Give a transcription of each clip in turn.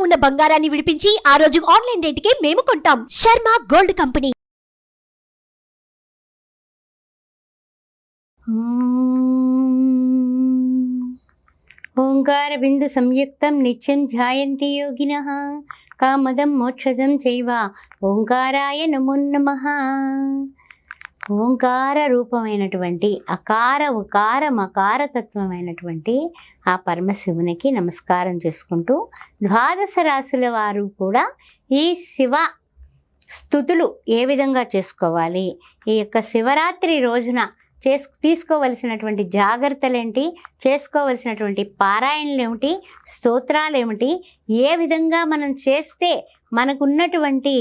ఉన్న బంగారాన్ని విడిపించి ఆ రోజు ఆన్లైన్ రేటుకే మేము కొంటాం. Sharma gold company. ఓంకార బిందు సంయుక్తం నిత్యం జాయంతి యోగిన. కామదం మోక్షదం చైవ. ఓంకారాయ నమో నమ. ఓంకార రూపమైనటువంటి అకార ఉకార మకార తత్వమైనటువంటి ఆ పరమశివునికి నమస్కారం చేసుకుంటూ ద్వాదశ రాశుల వారు కూడా ఈ శివ స్థుతులు ఏ విధంగా చేసుకోవాలి? ఈ యొక్క శివరాత్రి రోజున చేసు తీసుకోవలసినటువంటి జాగ్రత్తలు ఏంటి చేసుకోవలసినటువంటి పారాయణలు ఏమిటి స్తోత్రాలు ఏమిటి ఏ విధంగా మనం చేస్తే మనకున్నటువంటి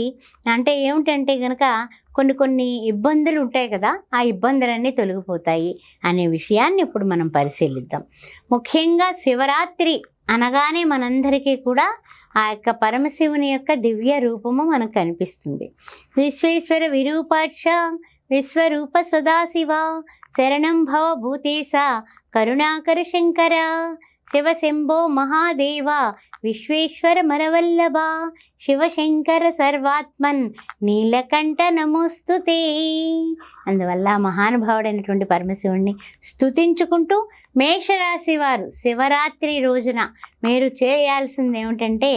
అంటే ఏమిటంటే కనుక కొన్ని కొన్ని ఇబ్బందులు ఉంటాయి కదా ఆ ఇబ్బందులన్నీ తొలగిపోతాయి అనే విషయాన్ని ఇప్పుడు మనం పరిశీలిద్దాం. ముఖ్యంగా శివరాత్రి అనగానే మనందరికీ కూడా ఆ యొక్క పరమశివుని యొక్క దివ్య రూపము మనకు కనిపిస్తుంది. విశ్వేశ్వర విరూపాక్ష విశ్వరూప సదాశివ శరణం భవ భూతేశ కరుణాకర శంకర. శివశంభో మహాదేవ విశ్వేశ్వర మరవల్లభ శివశంకర సర్వాత్మన్ నీలకంఠ నమోస్తుతే అందువల్ల మహానుభావుడైనటువంటి పరమశివుణ్ణి స్తుతించుకుంటూ మేషరాశి వారు శివరాత్రి రోజున మీరు చేయాల్సింది ఏమిటంటే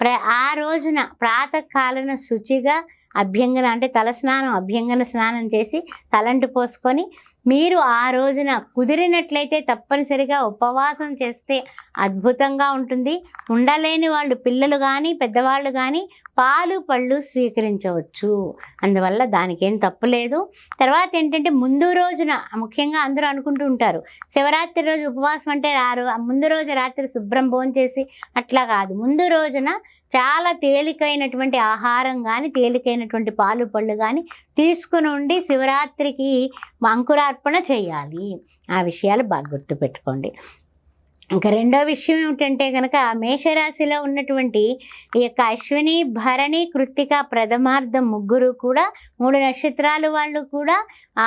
ప్ర ఆ రోజున ప్రాతకాలన శుచిగా అభ్యంగన అంటే తల స్నానం అభ్యంగన స్నానం చేసి తలంటు పోసుకొని మీరు ఆ రోజున కుదిరినట్లయితే తప్పనిసరిగా ఉపవాసం చేస్తే అద్భుతంగా ఉంటుంది. ఉండలేని వాళ్ళు పిల్లలు కానీ పెద్దవాళ్ళు కానీ పాలు పళ్ళు స్వీకరించవచ్చు. అందువల్ల దానికేం తప్పు లేదు. తర్వాత ఏంటంటే ముందు రోజున ముఖ్యంగా అందరూ అనుకుంటూ ఉంటారు. శివరాత్రి రోజు ఉపవాసం అంటే రారు. ముందు రోజు రాత్రి శుభ్రం భోంచేసి అట్లా కాదు. ముందు రోజున చాలా తేలికైనటువంటి ఆహారం కానీ తేలికైనటువంటి పాలు పళ్ళు కానీ తీసుకుని ఉండి శివరాత్రికి అంకురార్పణ చేయాలి. ఆ విషయాలు బాగా గుర్తుపెట్టుకోండి. ఇంకా రెండో విషయం ఏమిటంటే కనుక మేషరాశిలో ఉన్నటువంటి ఈ యొక్క అశ్విని భరణి కృత్తిక ప్రథమార్థం ముగ్గురు కూడా మూడు నక్షత్రాలు వాళ్ళు కూడా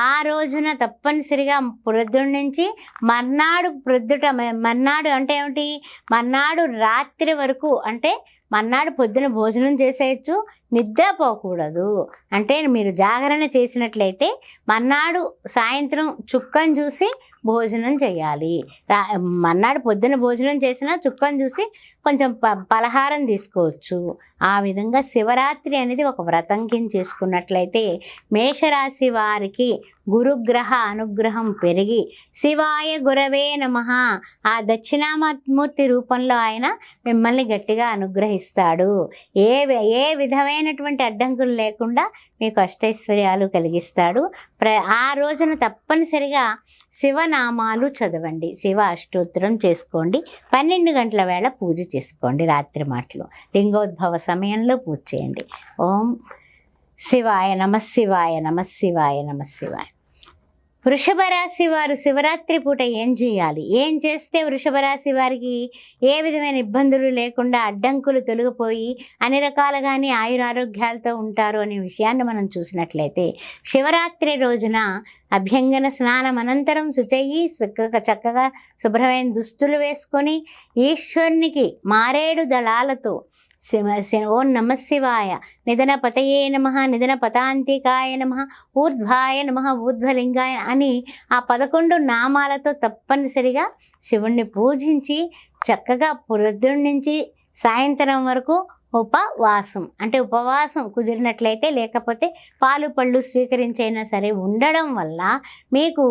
ఆ రోజున తప్పనిసరిగా ప్రొద్దున నుంచి మర్నాడు ప్రొద్దుట మర్నాడు అంటే ఏమిటి? మర్నాడు రాత్రి వరకు అంటే మర్నాడు పొద్దున భోజనం చేసేయచ్చు నిద్రపోకూడదు. అంటే మీరు జాగరణ చేసినట్లయితే మర్నాడు సాయంత్రం చుక్కను చూసి భోజనం చేయాలి. రా మర్నాడు పొద్దున భోజనం చేసినా చుక్కను చూసి కొంచెం ప పలహారం తీసుకోవచ్చు. ఆ విధంగా శివరాత్రి అనేది ఒక వ్రతం కింద చేసుకున్నట్లయితే మేషరాశి వారికి గురుగ్రహ అనుగ్రహం పెరిగి శివాయ గురవే నమ. ఆ దక్షిణామూర్తి రూపంలో ఆయన మిమ్మల్ని గట్టిగా అనుగ్రహిస్తాడు. ఏ ఏ విధమైనటువంటి అడ్డంకులు లేకుండా మీకు అష్టైశ్వర్యాలు కలిగిస్తాడు. ప్ర ఆ రోజున తప్పనిసరిగా శివనామాలు చదవండి. శివ అష్టోత్తరం చేసుకోండి. పన్నెండు గంటల వేళ పూజ చేసుకోండి రాత్రి మాటలు. లింగోద్భవ సమయంలో పూజ చేయండి. ఓం శివాయ నమ శివాయ నమ శివాయ నమ శివాయ. వృషభ రాశి వారు శివరాత్రి పూట ఏం చేయాలి? ఏం చేస్తే వృషభ రాశి వారికి ఏ విధమైన ఇబ్బందులు లేకుండా అడ్డంకులు తొలగిపోయి అన్ని రకాలుగానే ఆయురారోగ్యాలతో ఉంటారు అనే విషయాన్ని మనం చూసినట్లయితే శివరాత్రి రోజున అభ్యంగన స్నానం అనంతరం శుచయ్యి చక్కగా చక్కగా శుభ్రమైన దుస్తులు వేసుకొని ఈశ్వరునికి మారేడు దళాలతో ఓం నమ శివాయ. నిధన పతయే నమ నిధన పతాంతికాయ నమ ఊర్ధ్వాయ నమ ఊర్ధ్వలింగాయ అని ఆ పదకొండు నామాలతో తప్పనిసరిగా శివుణ్ణి పూజించి చక్కగా పొద్దున్న నుంచి సాయంత్రం వరకు ఉపవాసం. అంటే ఉపవాసం కుదిరినట్లయితే లేకపోతే పాలు పళ్ళు స్వీకరించైనా సరే ఉండడం వల్ల మీకు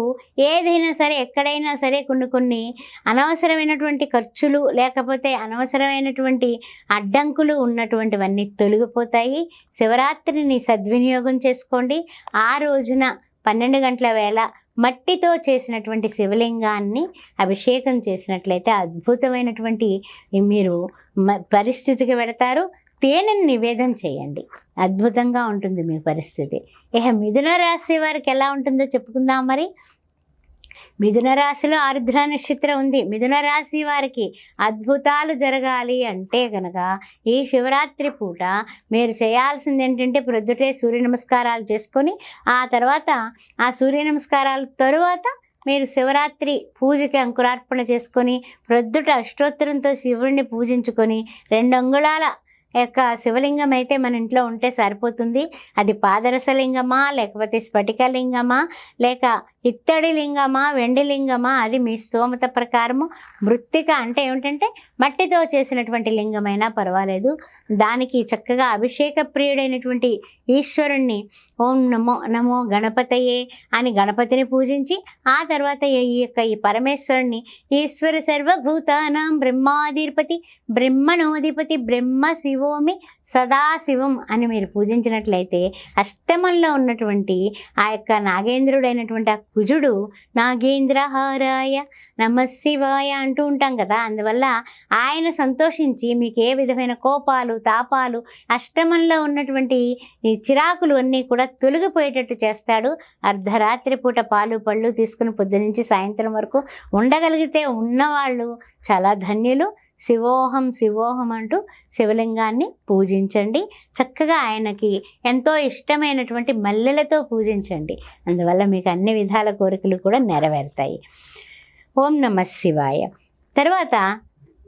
ఏదైనా సరే ఎక్కడైనా సరే కొన్ని కొన్ని అనవసరమైనటువంటి ఖర్చులు లేకపోతే అనవసరమైనటువంటి అడ్డంకులు ఉన్నటువంటివన్నీ తొలగిపోతాయి. శివరాత్రిని సద్వినియోగం చేసుకోండి. ఆ రోజున పన్నెండు గంటల వేళ మట్టితో చేసినటువంటి శివలింగాన్ని అభిషేకం చేసినట్లయితే అద్భుతమైనటువంటి మీరు పరిస్థితికి పెడతారు తేనెని నివేదన చేయండి. అద్భుతంగా ఉంటుంది మీ పరిస్థితి. ఇక మిథున రాశి వారికి ఎలా ఉంటుందో చెప్పుకుందాం మరి. మిథున రాశిలో ఆరుద్ర నక్షత్రం ఉంది. మిథున రాశి వారికి అద్భుతాలు జరగాలి అంటే కనుక ఈ శివరాత్రి పూట మీరు చేయాల్సింది ఏంటంటే ప్రొద్దుటే సూర్య నమస్కారాలు చేసుకొని ఆ తర్వాత ఆ సూర్య నమస్కారాల తరువాత మీరు శివరాత్రి పూజకి అంకురార్పణ చేసుకొని ప్రొద్దుట అష్టోత్తరంతో శివుడిని పూజించుకొని రెండు అంగుళాల యొక్క శివలింగం అయితే మన ఇంట్లో ఉంటే సరిపోతుంది. అది పాదరసలింగమా లేకపోతే స్ఫటికలింగమా లేక ఇత్తడి లింగమా వెండి లింగమా అది మీ స్తోమత ప్రకారము. మృత్తిక అంటే ఏమిటంటే మట్టితో చేసినటువంటి లింగమైనా పర్వాలేదు. దానికి చక్కగా అభిషేక ప్రియుడైనటువంటి ఈశ్వరుణ్ణి ఓం నమో నమో గణపతయే అని గణపతిని పూజించి ఆ తర్వాత ఈ యొక్క ఈ పరమేశ్వరుణ్ణి ఈశ్వర సర్వభూతానాం బ్రహ్మాధిపతి బ్రహ్మణోధిపతి బ్రహ్మ శివోమి సదాశివం అని మీరు పూజించినట్లయితే అష్టమంలో ఉన్నటువంటి ఆ యొక్క నాగేంద్రుడైనటువంటి ఆ కుజుడు నాగేంద్రహారాయ నమశివాయ అంటూ ఉంటాం కదా. అందువల్ల ఆయన సంతోషించి మీకు ఏ విధమైన కోపాలు తాపాలు అష్టమంలో ఉన్నటువంటి ఈ చిరాకులు అన్నీ కూడా తొలగిపోయేటట్టు చేస్తాడు. అర్ధరాత్రి పూట పాలు పళ్ళు తీసుకుని పొద్దునుంచి సాయంత్రం వరకు ఉండగలిగితే ఉన్నవాళ్ళు చాలా ధన్యులు. శివోహం శివోహం అంటూ శివలింగాన్ని పూజించండి. చక్కగా ఆయనకి ఎంతో ఇష్టమైనటువంటి మల్లెలతో పూజించండి. అందువల్ల మీకు అన్ని విధాల కోరికలు కూడా నెరవేరుతాయి. ఓం నమ శివాయ. తర్వాత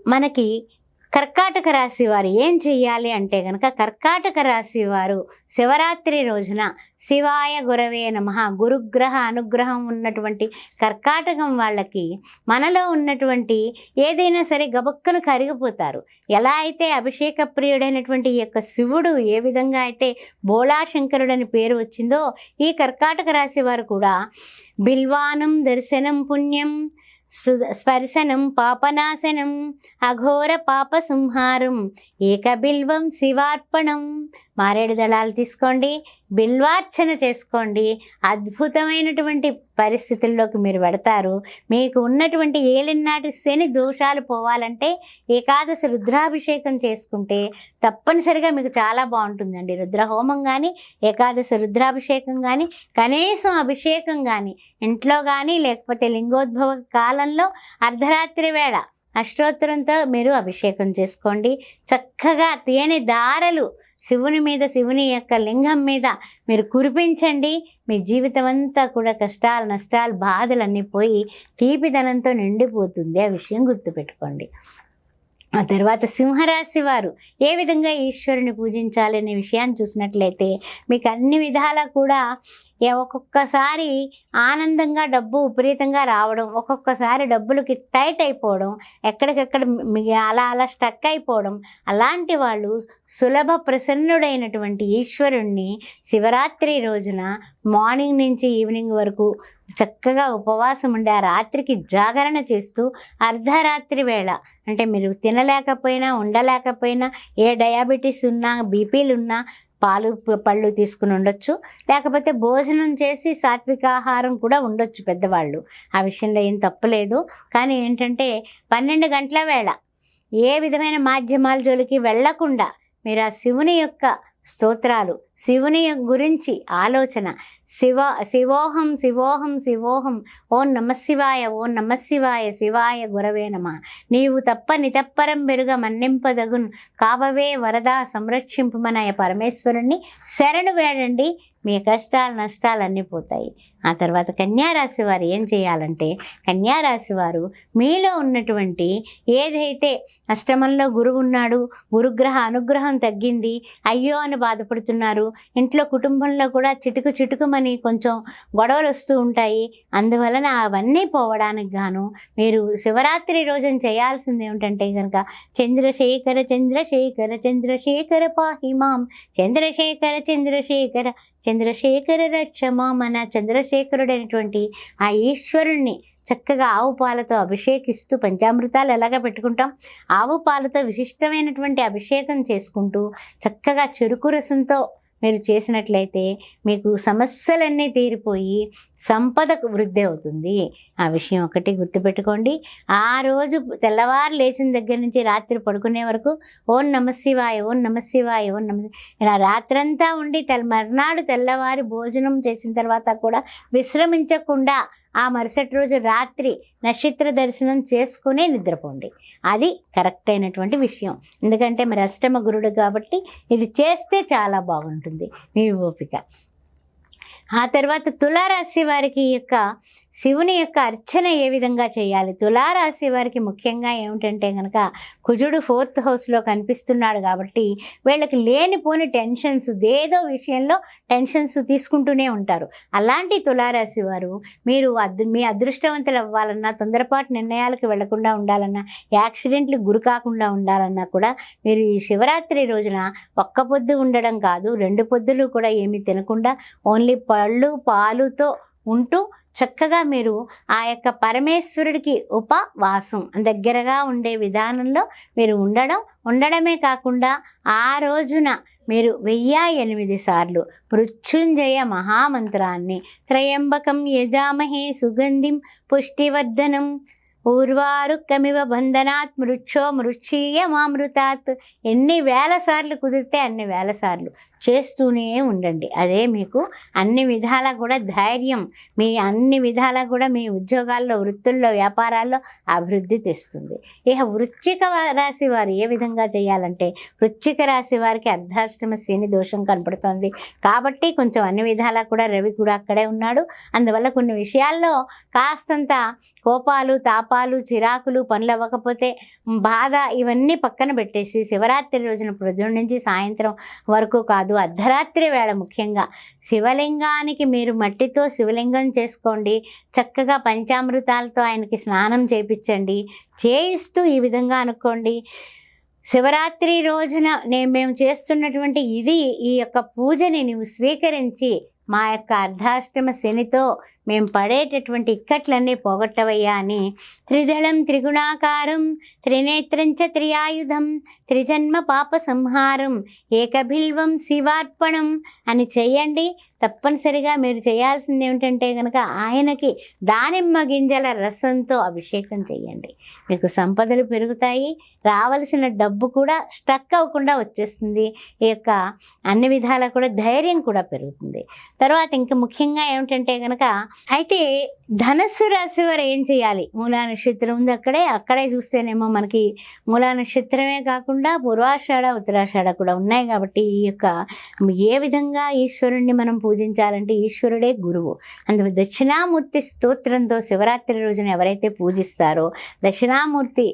మనకి కర్కాటక రాశి వారు ఏం చెయ్యాలి అంటే కనుక కర్కాటక రాశి వారు శివరాత్రి రోజున శివాయ గురవే నమ. గురుగ్రహ అనుగ్రహం ఉన్నటువంటి కర్కాటకం వాళ్ళకి మనలో ఉన్నటువంటి ఏదైనా సరే గబక్కను కరిగిపోతారు. ఎలా అయితే అభిషేక ప్రియుడైనటువంటి ఈ యొక్క శివుడు ఏ విధంగా అయితే బోళాశంకరుడని పేరు వచ్చిందో ఈ కర్కాటక రాశి వారు కూడా బిల్వానం దర్శనం పుణ్యం స్పర్శనం పాపనాశనం అఘోర పాప సంహారం ఏకబిల్వం శివార్పణం మారేడు దళాలు తీసుకోండి బిల్వార్చన చేసుకోండి. అద్భుతమైనటువంటి పరిస్థితుల్లోకి మీరు పెడతారు మీకు ఉన్నటువంటి ఏలినాటి శని దోషాలు పోవాలంటే ఏకాదశి రుద్రాభిషేకం చేసుకుంటే తప్పనిసరిగా మీకు చాలా బాగుంటుందండి. రుద్రహోమం కానీ ఏకాదశి రుద్రాభిషేకం కానీ కనీసం అభిషేకం కానీ ఇంట్లో కానీ లేకపోతే లింగోద్భవ కాలంలో అర్ధరాత్రి వేళ అష్టోత్తరంతో మీరు అభిషేకం చేసుకోండి. చక్కగా తేనె దారలు శివుని మీద శివుని యొక్క లింగం మీద మీరు కురిపించండి. మీ జీవితం అంతా కూడా కష్టాలు నష్టాలు బాధలన్నీ పోయి తీపిదనంతో నిండిపోతుంది. ఆ విషయం గుర్తుపెట్టుకోండి. ఆ తర్వాత సింహరాశి వారు ఏ విధంగా ఈశ్వరుని పూజించాలనే విషయాన్ని చూసినట్లయితే మీకు అన్ని విధాలా కూడా ఒక్కొక్కసారి ఆనందంగా డబ్బు విపరీతంగా రావడం ఒక్కొక్కసారి డబ్బులకి టైట్ అయిపోవడం ఎక్కడికెక్కడ మీ అలా అలా స్టక్ అయిపోవడం అలాంటి వాళ్ళు సులభ ప్రసన్నుడైనటువంటి ఈశ్వరుణ్ణి శివరాత్రి రోజున మార్నింగ్ నుంచి ఈవినింగ్ వరకు చక్కగా ఉపవాసం ఉండి ఆ రాత్రికి జాగరణ చేస్తూ అర్ధరాత్రి వేళ అంటే మీరు తినలేకపోయినా ఉండలేకపోయినా ఏ డయాబెటీస్ ఉన్నా బీపీలు ఉన్నా పాలు పళ్ళు తీసుకుని ఉండొచ్చు. లేకపోతే భోజనం చేసి సాత్విక ఆహారం కూడా ఉండొచ్చు పెద్దవాళ్ళు. ఆ విషయంలో ఏం తప్పులేదు. కానీ ఏంటంటే పన్నెండు గంటల వేళ ఏ విధమైన మాధ్యమాల జోలికి వెళ్ళకుండా మీరు ఆ శివుని యొక్క స్తోత్రాలు. శివుని గురించి ఆలోచన. శివ శివోహం శివోహం శివోహం. ఓం నమశివాయ ఓం నమశివాయ శివాయ గురవే నమ. నీవు తప్ప నితప్పరం పెరుగ మన్నింపదగున్. కావవే వరద సంరక్షింపుమనయ పరమేశ్వరుణ్ణి. శరణు వేడండి. మీ కష్టాలు నష్టాలు అన్నీ పోతాయి. ఆ తర్వాత కన్యారాశి వారు ఏం చేయాలంటే కన్యారాశి వారు మీలో ఉన్నటువంటి ఏదైతే అష్టమంలో గురువు ఉన్నాడు గురుగ్రహ అనుగ్రహం తగ్గింది అయ్యో అని బాధపడుతున్నారు ఇంట్లో కుటుంబంలో కూడా చిటుకు చిటుకుమని కొంచెం గొడవలు వస్తూ ఉంటాయి అందువలన అవన్నీ పోవడానికి గాను మీరు శివరాత్రి రోజున చేయాల్సింది ఏమిటంటే కనుక చంద్రశేఖర చంద్రశేఖర చంద్రశేఖర పాహిమాం చంద్రశేఖర చంద్రశేఖర చంద్రశేఖర రక్షమ మన చంద్రశేఖరుడైనటువంటి ఆ ఈశ్వరుణ్ణి చక్కగా ఆవు పాలతో అభిషేకిస్తూ పంచామృతాలు ఎలాగ పెట్టుకుంటాం? ఆవు పాలతో విశిష్టమైనటువంటి అభిషేకం చేసుకుంటూ చక్కగా చెరుకు రసంతో మీరు చేసినట్లయితే మీకు సమస్యలన్నీ తీరిపోయి సంపదకు వృద్ధి అవుతుంది. ఆ విషయం ఒకటి గుర్తుపెట్టుకోండి. ఆ రోజు తెల్లవారు లేచిన దగ్గర నుంచి రాత్రి పడుకునే వరకు ఓం నమశివాయ ఓం నమశివాయ ఓం నమ ఇలా రాత్రంతా ఉండి తెల్ మర్నాడు తెల్లవారి భోజనం చేసిన తర్వాత కూడా విశ్రమించకుండా ఆ మరుసటి రోజు రాత్రి నక్షత్ర దర్శనం చేసుకునే నిద్రపోండి. అది కరెక్ట్ అయినటువంటి విషయం. ఎందుకంటే మరి అష్టమ గురుడు కాబట్టి ఇది చేస్తే చాలా బాగుంటుంది మీ ఓపిక. ఆ తర్వాత తులారాశి వారికి యొక్క శివుని యొక్క అర్చన ఏ విధంగా చేయాలి? తులారాశి వారికి ముఖ్యంగా ఏమిటంటే కనుక కుజుడు ఫోర్త్ హౌస్లో కనిపిస్తున్నాడు కాబట్టి వీళ్ళకి లేనిపోని టెన్షన్స్ ఏదో విషయంలో టెన్షన్స్ తీసుకుంటూనే ఉంటారు. అలాంటి తులారాశి వారు మీరు అద్ మీ అదృష్టవంతులు అవ్వాలన్నా తొందరపాటు నిర్ణయాలకు వెళ్ళకుండా ఉండాలన్నా యాక్సిడెంట్లు గురి కాకుండా ఉండాలన్నా కూడా మీరు ఈ శివరాత్రి రోజున ఒక్క పొద్దు ఉండడం కాదు రెండు పొద్దులు కూడా ఏమీ తినకుండా ఓన్లీ పళ్ళు పాలుతో ఉంటూ చక్కగా మీరు ఆ యొక్క పరమేశ్వరుడికి ఉపవాసం దగ్గరగా ఉండే విధానంలో మీరు ఉండడం. ఉండడమే కాకుండా ఆ రోజున మీరు వెయ్యి ఎనిమిది సార్లు మృత్యుంజయ మహామంత్రాన్ని త్రయంబకం యజామహే సుగంధిం పుష్టివర్ధనం పూర్వారుక్కమివ బంధనాత్ మృక్షో మృక్షీయమామృతాత్ ఎన్ని వేల సార్లు కుదిరితే అన్ని వేల సార్లు చేస్తూనే ఉండండి. అదే మీకు అన్ని విధాలా కూడా ధైర్యం మీ అన్ని విధాలా కూడా మీ ఉద్యోగాల్లో వృత్తుల్లో వ్యాపారాల్లో అభివృద్ధి తెస్తుంది. ఇక వృశ్చిక రాశి వారు ఏ విధంగా చేయాలంటే వృశ్చిక రాశి వారికి అర్ధాష్టమ శని దోషం కనపడుతోంది. కాబట్టి కొంచెం అన్ని విధాలా కూడా రవి కూడా అక్కడే ఉన్నాడు. అందువల్ల కొన్ని విషయాల్లో కాస్తంత కోపాలు తాపాలు చిరాకులు పనులు అవ్వకపోతే బాధ ఇవన్నీ పక్కన పెట్టేసి శివరాత్రి రోజున ప్రొద్దున నుంచి సాయంత్రం వరకు కాదు. అర్ధరాత్రి వేళ ముఖ్యంగా. శివలింగానికి మీరు మట్టితో శివలింగం చేసుకోండి. చక్కగా పంచామృతాలతో ఆయనకి స్నానం చేయించండి చేయిస్తూ ఈ విధంగా అనుకోండి. శివరాత్రి రోజున నేను మేము చేస్తున్నటువంటి ఇది ఈ యొక్క పూజని నువ్వు స్వీకరించి మా యొక్క అర్ధాష్టమ శనితో మేము పడేటటువంటి ఇక్కట్లన్నీ పోగొట్టవయ్యా అని త్రిదళం త్రిగుణాకారం త్రినేత్రంచ త్రియాయుధం త్రిజన్మ పాప సంహారం ఏకభిల్వం శివార్పణం అని చేయండి. తప్పనిసరిగా మీరు చేయాల్సింది ఏమిటంటే కనుక ఆయనకి దానిమ్మ గింజల రసంతో అభిషేకం చేయండి. మీకు సంపదలు పెరుగుతాయి రావలసిన డబ్బు కూడా స్టక్ అవ్వకుండా వచ్చేస్తుంది. ఈ యొక్క అన్ని విధాలా కూడా ధైర్యం కూడా పెరుగుతుంది. తర్వాత ఇంకా ముఖ్యంగా ఏమిటంటే కనుక అయితే ధనస్సు రాశి వారు ఏం చేయాలి? మూలా నక్షత్రం ఉంది అక్కడే. అక్కడే చూస్తేనేమో మనకి మూలా నక్షత్రమే కాకుండా పూర్వాషాఢ ఉత్తరాషాఢ కూడా ఉన్నాయి కాబట్టి ఈ యొక్క ఏ విధంగా ఈశ్వరుణ్ణి మనం పూజించాలంటే ఈశ్వరుడే గురువు. అందులో దక్షిణామూర్తి స్తోత్రంతో శివరాత్రి రోజున ఎవరైతే పూజిస్తారో దక్షిణామూర్తి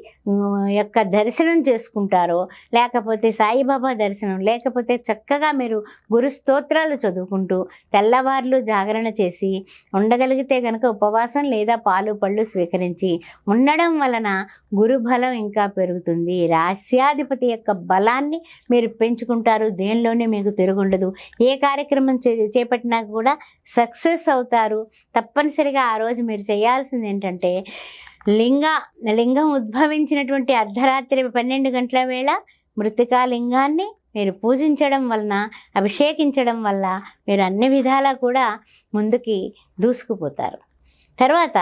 యొక్క దర్శనం చేసుకుంటారో లేకపోతే సాయిబాబా దర్శనం లేకపోతే చక్కగా మీరు గురు స్తోత్రాలు చదువుకుంటూ తెల్లవార్లు జాగరణ చేసి ఉండగలిగితే కనుక ఉపవాసం లేదా పాలు పళ్ళు స్వీకరించి ఉండడం వలన గురు బలం ఇంకా పెరుగుతుంది. రాస్యాధిపతి యొక్క బలాన్ని మీరు పెంచుకుంటారు. దేనిలోనే మీకు తిరుగుండదు. ఏ కార్యక్రమం చే చేపట్టినా కూడా సక్సెస్ అవుతారు. తప్పనిసరిగా ఆ రోజు మీరు చేయాల్సింది ఏంటంటే లింగ లింగం ఉద్భవించినటువంటి అర్ధరాత్రి పన్నెండు గంటల వేళ మృతికా లింగాన్ని మీరు పూజించడం వలన అభిషేకించడం వల్ల మీరు అన్ని విధాలా కూడా ముందుకి దూసుకుపోతారు. తర్వాత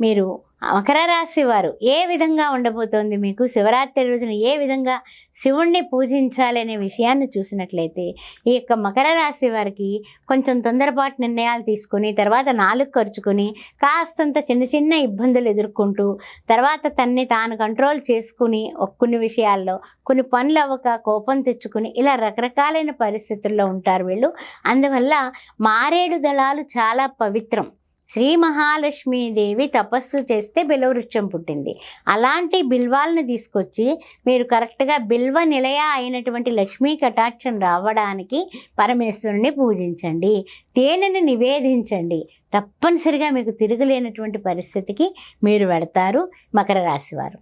మీరు మకర రాశి వారు ఏ విధంగా ఉండబోతోంది మీకు? శివరాత్రి రోజున ఏ విధంగా శివుణ్ణి పూజించాలి అనే విషయాన్ని చూసినట్లయితే ఈ యొక్క మకర రాశి వారికి కొంచెం తొందరపాటు నిర్ణయాలు తీసుకొని తర్వాత నాలుగు ఖర్చుకొని కాస్తంత చిన్న చిన్న ఇబ్బందులు ఎదుర్కొంటూ తర్వాత తన్ని తాను కంట్రోల్ చేసుకుని కొన్ని విషయాల్లో కొన్ని పనులు అవ్వక కోపం తెచ్చుకుని ఇలా రకరకాలైన పరిస్థితుల్లో ఉంటారు వీళ్ళు. అందువల్ల మారేడు దళాలు చాలా పవిత్రం. శ్రీ మహాలక్ష్మీదేవి తపస్సు చేస్తే బిల్వవృక్షం పుట్టింది. అలాంటి బిల్వాలను తీసుకొచ్చి మీరు కరెక్ట్గా బిల్వ నిలయ అయినటువంటి లక్ష్మీ కటాక్షం రావడానికి పరమేశ్వరుని పూజించండి. తేనెను నివేదించండి. తప్పనిసరిగా మీకు తిరుగులేనటువంటి పరిస్థితికి మీరు వెళతారు మకర రాశివారు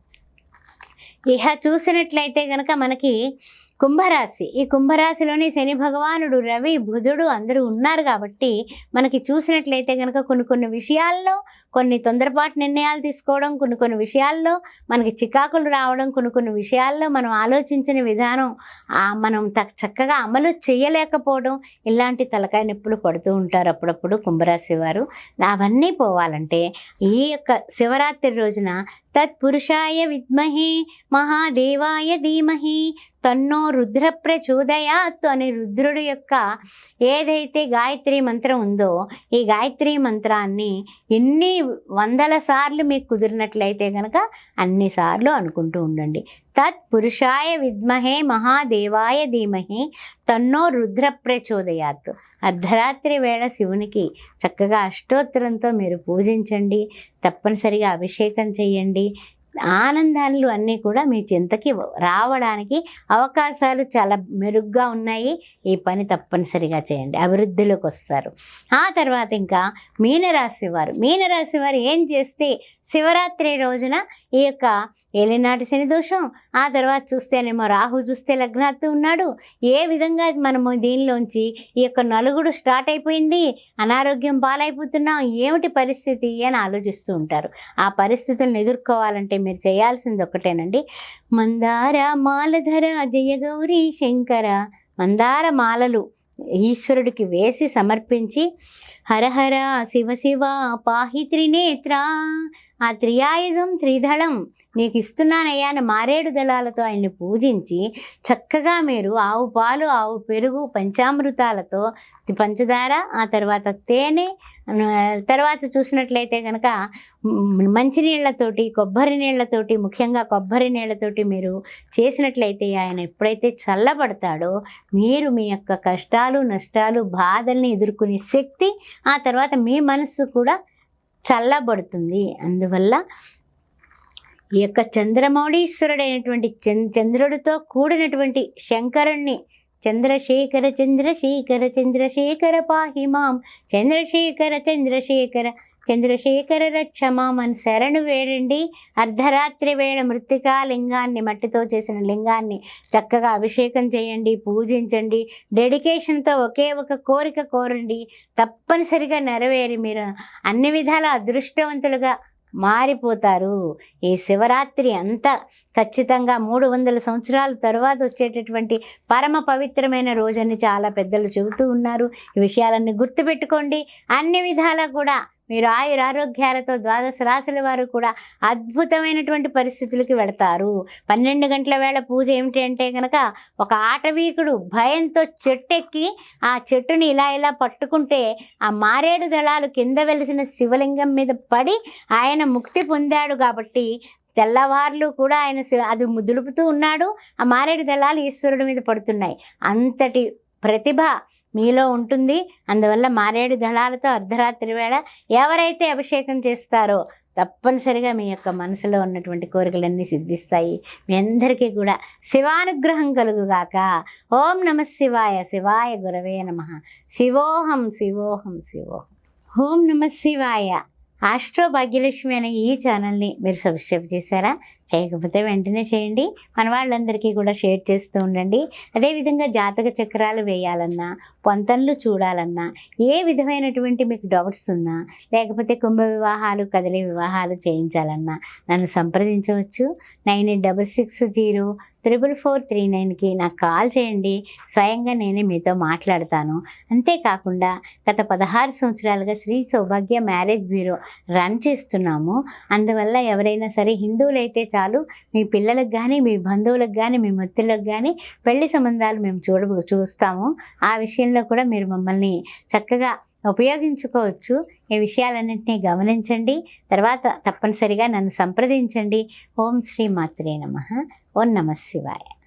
ఇహ చూసినట్లయితే కనుక మనకి కుంభరాశి. ఈ కుంభరాశిలోని శని భగవానుడు రవి బుధుడు అందరూ ఉన్నారు కాబట్టి మనకి చూసినట్లయితే కనుక కొన్ని కొన్ని విషయాల్లో కొన్ని తొందరపాటు నిర్ణయాలు తీసుకోవడం కొన్ని కొన్ని విషయాల్లో మనకి చికాకులు రావడం కొన్ని కొన్ని విషయాల్లో మనం ఆలోచించిన విధానం మనం త- చక్కగా అమలు చేయలేకపోవడం ఇలాంటి తలకాయ నొప్పులు పడుతూ ఉంటారు అప్పుడప్పుడు కుంభరాశి వారు. అవన్నీ పోవాలంటే ఈ యొక్క శివరాత్రి రోజున తత్పురుషాయ విద్మహే మహాదేవాయ ధీమహి తన్నో రుద్ర ప్రచోదయాత్ అనే రుద్రుడు యొక్క ఏదైతే గాయత్రి మంత్రం ఉందో ఈ గాయత్రి మంత్రాన్ని ఎన్ని వందల సార్లు మీకు కుదిరినట్లయితే కనుక అన్ని సార్లు అనుకుంటూ ఉండండి. తత్ పురుషాయ విద్మహే మహాదేవాయ ధీమహి తన్నో రుద్ర ప్రచోదయాత్ అర్ధరాత్రి వేళ శివునికి చక్కగా అష్టోత్తరంతో మీరు పూజించండి. తప్పనిసరిగా అభిషేకం చేయండి. ఆనందాలు అన్నీ కూడా మీ చింతకి రావడానికి అవకాశాలు చాలా మెరుగ్గా ఉన్నాయి. ఈ పని తప్పనిసరిగా చేయండి. అభివృద్ధిలోకి వస్తారు. ఆ తర్వాత ఇంకా మీనరాశి వారు. మీనరాశి వారు ఏం చేస్తే శివరాత్రి రోజున ఈ యొక్క ఏలినాటి శని దోషం ఆ తర్వాత చూస్తేనేమో రాహు చూస్తే లగ్నాత్తు ఉన్నాడు. ఏ విధంగా మనము దీనిలోంచి ఈ యొక్క నలుగుడు స్టార్ట్ అయిపోయింది? అనారోగ్యం పాలైపోతున్నాం. ఏమిటి పరిస్థితి అని ఆలోచిస్తూ ఉంటారు. ఆ పరిస్థితులను ఎదుర్కోవాలంటే మీరు చేయాల్సింది ఒకటేనండి. మందార మాలధర జయ గౌరీ శంకర మందార మాలలు ఈశ్వరుడికి వేసి సమర్పించి హరహర శివ శివ పాహి త్రినేత్ర. ఆ త్రియాయుధం త్రిదళం నీకు ఇస్తున్నానయ్యా అని మారేడు దళాలతో ఆయన్ని పూజించి చక్కగా మీరు ఆవు పాలు ఆవు పెరుగు పంచామృతాలతో పంచదార ఆ తర్వాత తేనె తర్వాత చూసినట్లయితే కనుక మంచినీళ్ళతోటి మంచినీళ్ళతోటి కొబ్బరి నీళ్ళతోటి ముఖ్యంగా కొబ్బరి నీళ్ళతోటి మీరు చేసినట్లయితే ఆయన ఎప్పుడైతే చల్లబడతాడో మీరు మీ యొక్క కష్టాలు నష్టాలు బాధల్ని ఎదుర్కొనే శక్తి ఆ తర్వాత మీ మనస్సు కూడా చల్లబడుతుంది. అందువల్ల ఈ యొక్క చంద్రమౌళీశ్వరుడైనటువంటి చంద్రుడితో కూడినటువంటి శంకరుణ్ణి చంద్రశేఖర చంద్రశేఖర చంద్రశేఖర పాహిమాం చంద్రశేఖర చంద్రశేఖర చంద్రశేఖర రక్షమాం శరణు వేడండి. అర్ధరాత్రి వేళ మృతికా లింగాన్ని మట్టితో చేసిన లింగాన్ని చక్కగా అభిషేకం చేయండి పూజించండి. డెడికేషన్తో ఒకే ఒక కోరిక కోరండి. తప్పనిసరిగా నెరవేరి మీరు అన్ని విధాల అదృష్టవంతులుగా మారిపోతారు. ఈ శివరాత్రి అంతా ఖచ్చితంగా మూడు వందల సంవత్సరాల తర్వాత వచ్చేటటువంటి పరమ పవిత్రమైన రోజని చాలా పెద్దలు చెబుతూ ఉన్నారు. ఈ విషయాలన్నీ గుర్తుపెట్టుకోండి. అన్ని విధాలా కూడా మీరు ఆయురారోగ్యాలతో ద్వాదశ రాశుల వారు కూడా అద్భుతమైనటువంటి పరిస్థితులకి వెళతారు. పన్నెండు గంటల వేళ పూజ ఏమిటి అంటే కనుక ఒక ఆటవీకుడు భయంతో చెట్టెక్కి ఆ చెట్టుని ఇలా ఇలా పట్టుకుంటే ఆ మారేడు దళాలు కింద వెలిసిన శివలింగం మీద పడి ఆయన ముక్తి పొందాడు కాబట్టి తెల్లవార్లు కూడా ఆయన అది ముదులుపుతూ ఉన్నాడు. ఆ మారేడు దళాలు ఈశ్వరుడి మీద పడుతున్నాయి. అంతటి ప్రతిభ మీలో ఉంటుంది. అందువల్ల మారేడు దళాలతో అర్ధరాత్రి వేళ ఎవరైతే అభిషేకం చేస్తారో తప్పనిసరిగా మీ యొక్క మనసులో ఉన్నటువంటి కోరికలన్నీ సిద్ధిస్తాయి. మీ అందరికీ కూడా శివానుగ్రహం కలుగుగాక. ఓం నమ శివాయ శివాయ గురవే నమ. శివోహం శివోహం శివోహం. ఓం నమ శివాయ. ఆస్ట్రో భాగ్యలక్ష్మి అనే ఈ ఛానల్ని మీరు సబ్స్క్రైబ్ చేశారా? చేయకపోతే వెంటనే చేయండి. మన వాళ్ళందరికీ కూడా షేర్ చేస్తూ ఉండండి. అదేవిధంగా జాతక చక్రాలు వేయాలన్నా పొంతన్లు చూడాలన్నా ఏ విధమైనటువంటి మీకు డౌట్స్ ఉన్నా లేకపోతే కుంభ వివాహాలు కదలి వివాహాలు చేయించాలన్నా నన్ను సంప్రదించవచ్చు. Nine eight double six zero triple four three నైన్కి నాకు కాల్ చేయండి. స్వయంగా నేనే మీతో మాట్లాడతాను. అంతేకాకుండా గత పదహారు సంవత్సరాలుగా Shri Saubhagya marriage bureau run చేస్తున్నాము. అందువల్ల ఎవరైనా సరే హిందువులైతే చాలు మీ పిల్లలకు కానీ మీ బంధువులకు కానీ మీ మిత్రులకు కానీ పెళ్ళి సంబంధాలు మేము చూడ చూస్తాము. ఆ విషయంలో కూడా మీరు మమ్మల్ని చక్కగా ఉపయోగించుకోవచ్చు. ఈ విషయాలన్నింటినీ గమనించండి. తర్వాత తప్పనిసరిగా నన్ను సంప్రదించండి. ఓం శ్రీ మాత్రే నమ. ఓం నమ శివాయ.